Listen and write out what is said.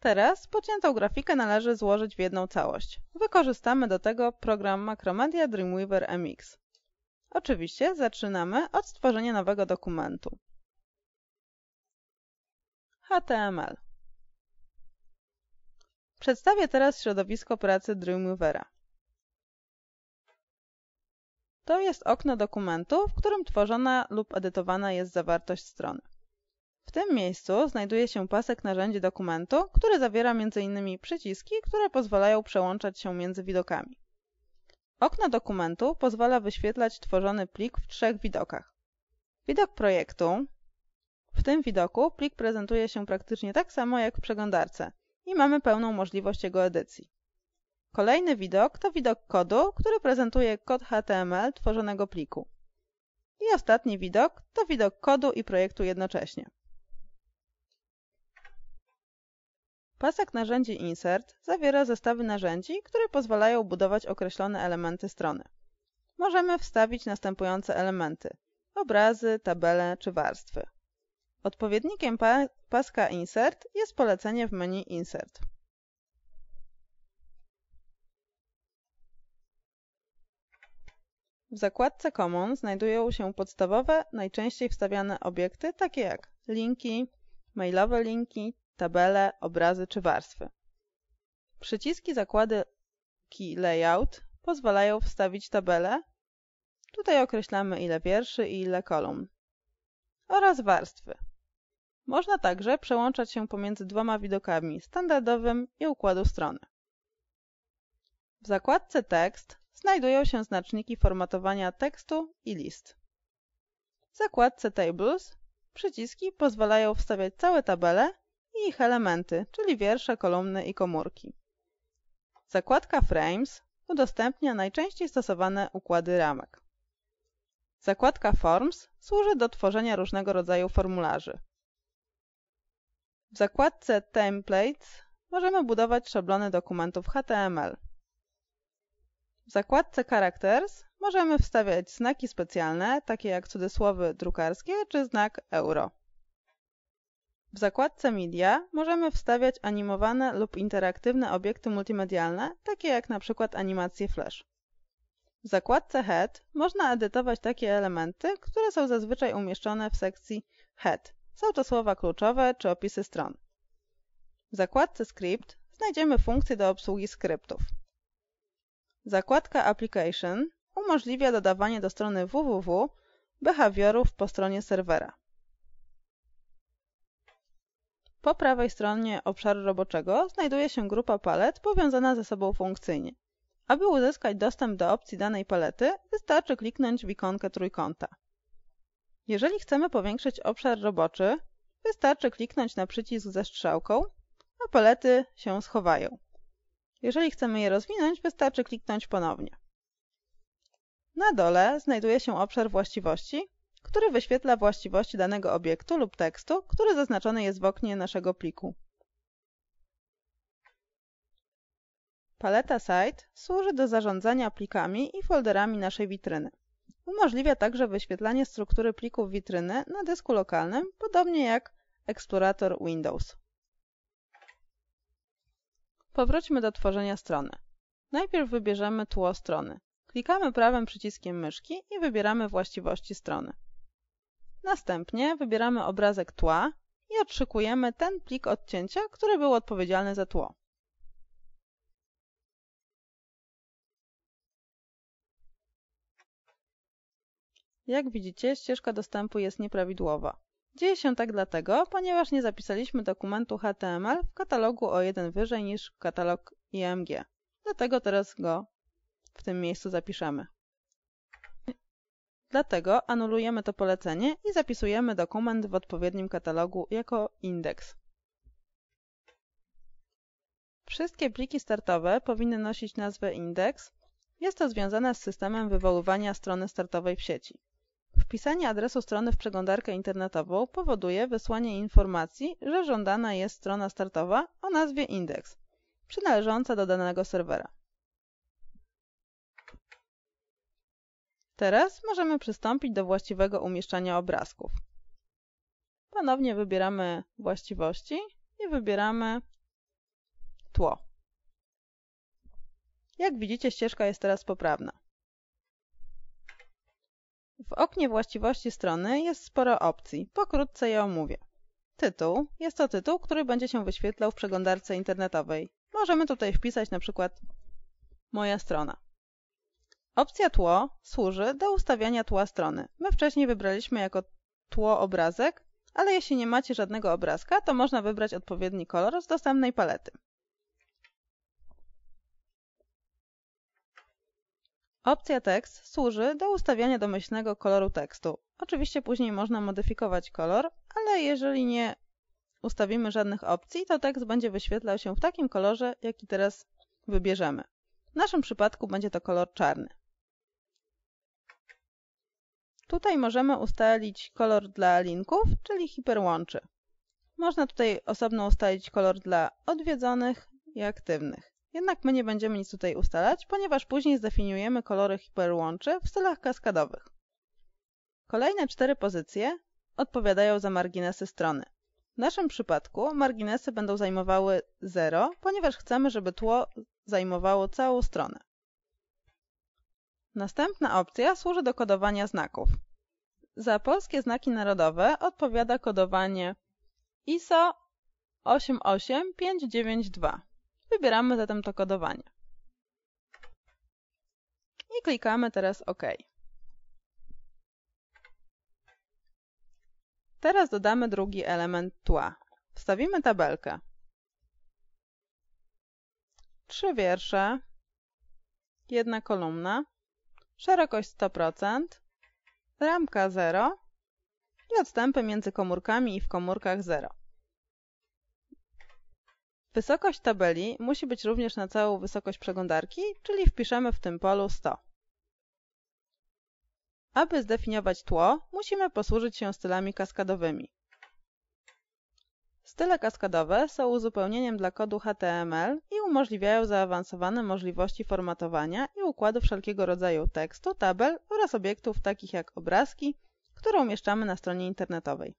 Teraz pociętą grafikę należy złożyć w jedną całość. Wykorzystamy do tego program Macromedia Dreamweaver MX. Oczywiście zaczynamy od stworzenia nowego dokumentu. HTML Przedstawię teraz środowisko pracy Dreamweavera. To jest okno dokumentu, w którym tworzona lub edytowana jest zawartość strony. W tym miejscu znajduje się pasek narzędzi dokumentu, który zawiera m.in. przyciski, które pozwalają przełączać się między widokami. Okno dokumentu pozwala wyświetlać tworzony plik w trzech widokach. Widok projektu. W tym widoku plik prezentuje się praktycznie tak samo jak w przeglądarce i mamy pełną możliwość jego edycji. Kolejny widok to widok kodu, który prezentuje kod HTML tworzonego pliku. I ostatni widok to widok kodu i projektu jednocześnie. Pasek narzędzi Insert zawiera zestawy narzędzi, które pozwalają budować określone elementy strony. Możemy wstawić następujące elementy: obrazy, tabele czy warstwy. Odpowiednikiem pa paska Insert jest polecenie w menu Insert. W zakładce Common znajdują się podstawowe, najczęściej wstawiane obiekty, takie jak linki, mailowe linki, tabele, obrazy czy warstwy. Przyciski zakłady Key Layout pozwalają wstawić tabelę. Tutaj określamy ile wierszy i ile kolumn. Oraz warstwy. Można także przełączać się pomiędzy dwoma widokami, standardowym i układu strony. W zakładce Tekst znajdują się znaczniki formatowania tekstu i list. W zakładce Tables przyciski pozwalają wstawiać całe tabele i ich elementy, czyli wiersze, kolumny i komórki. Zakładka Frames udostępnia najczęściej stosowane układy ramek. Zakładka Forms służy do tworzenia różnego rodzaju formularzy. W zakładce Templates możemy budować szablony dokumentów HTML. W zakładce Characters możemy wstawiać znaki specjalne, takie jak cudzysłowy drukarskie czy znak euro. W zakładce Media możemy wstawiać animowane lub interaktywne obiekty multimedialne, takie jak na przykład animacje Flash. W zakładce Head można edytować takie elementy, które są zazwyczaj umieszczone w sekcji Head. Są to słowa kluczowe czy opisy stron. W zakładce Script znajdziemy funkcje do obsługi skryptów. Zakładka Application umożliwia dodawanie do strony www behawiorów po stronie serwera. Po prawej stronie obszaru roboczego znajduje się grupa palet powiązana ze sobą funkcyjnie. Aby uzyskać dostęp do opcji danej palety, wystarczy kliknąć w ikonkę trójkąta. Jeżeli chcemy powiększyć obszar roboczy, wystarczy kliknąć na przycisk ze strzałką, a palety się schowają. Jeżeli chcemy je rozwinąć, wystarczy kliknąć ponownie. Na dole znajduje się obszar właściwości, który wyświetla właściwości danego obiektu lub tekstu, który zaznaczony jest w oknie naszego pliku. Paleta Site służy do zarządzania plikami i folderami naszej witryny. Umożliwia także wyświetlanie struktury plików witryny na dysku lokalnym, podobnie jak eksplorator Windows. Powróćmy do tworzenia strony. Najpierw wybierzemy tło strony. Klikamy prawym przyciskiem myszki i wybieramy właściwości strony. Następnie wybieramy obrazek tła i odszukujemy ten plik odcięcia, który był odpowiedzialny za tło. Jak widzicie, ścieżka dostępu jest nieprawidłowa. Dzieje się tak dlatego, ponieważ nie zapisaliśmy dokumentu HTML w katalogu o jeden wyżej niż katalog IMG. Dlatego teraz go w tym miejscu zapiszemy. Dlatego anulujemy to polecenie i zapisujemy dokument w odpowiednim katalogu jako indeks. Wszystkie pliki startowe powinny nosić nazwę index. Jest to związane z systemem wywoływania strony startowej w sieci. Wpisanie adresu strony w przeglądarkę internetową powoduje wysłanie informacji, że żądana jest strona startowa o nazwie index, przynależąca do danego serwera. Teraz możemy przystąpić do właściwego umieszczania obrazków. Ponownie wybieramy właściwości i wybieramy tło. Jak widzicie, ścieżka jest teraz poprawna. W oknie właściwości strony jest sporo opcji. Pokrótce je omówię. Tytuł. Jest to tytuł, który będzie się wyświetlał w przeglądarce internetowej. Możemy tutaj wpisać na przykład moja strona. Opcja tło służy do ustawiania tła strony. My wcześniej wybraliśmy jako tło obrazek, ale jeśli nie macie żadnego obrazka, to można wybrać odpowiedni kolor z dostępnej palety. Opcja tekst służy do ustawiania domyślnego koloru tekstu. Oczywiście później można modyfikować kolor, ale jeżeli nie ustawimy żadnych opcji, to tekst będzie wyświetlał się w takim kolorze, jaki teraz wybierzemy. W naszym przypadku będzie to kolor czarny. Tutaj możemy ustalić kolor dla linków, czyli hiperłączy. Można tutaj osobno ustalić kolor dla odwiedzonych i aktywnych. Jednak my nie będziemy nic tutaj ustalać, ponieważ później zdefiniujemy kolory hiperłączy w stylach kaskadowych. Kolejne cztery pozycje odpowiadają za marginesy strony. W naszym przypadku marginesy będą zajmowały 0, ponieważ chcemy, żeby tło zajmowało całą stronę. Następna opcja służy do kodowania znaków. Za polskie znaki narodowe odpowiada kodowanie ISO 88592. Wybieramy zatem to kodowanie. I klikamy teraz OK. Teraz dodamy drugi element tła. Wstawimy tabelkę. Trzy wiersze, jedna kolumna, szerokość 100%, ramka 0 i odstępy między komórkami i w komórkach 0. Wysokość tabeli musi być również na całą wysokość przeglądarki, czyli wpiszemy w tym polu 100. Aby zdefiniować tło, musimy posłużyć się stylami kaskadowymi. Style kaskadowe są uzupełnieniem dla kodu HTML i umożliwiają zaawansowane możliwości formatowania i układu wszelkiego rodzaju tekstu, tabel oraz obiektów takich jak obrazki, które umieszczamy na stronie internetowej.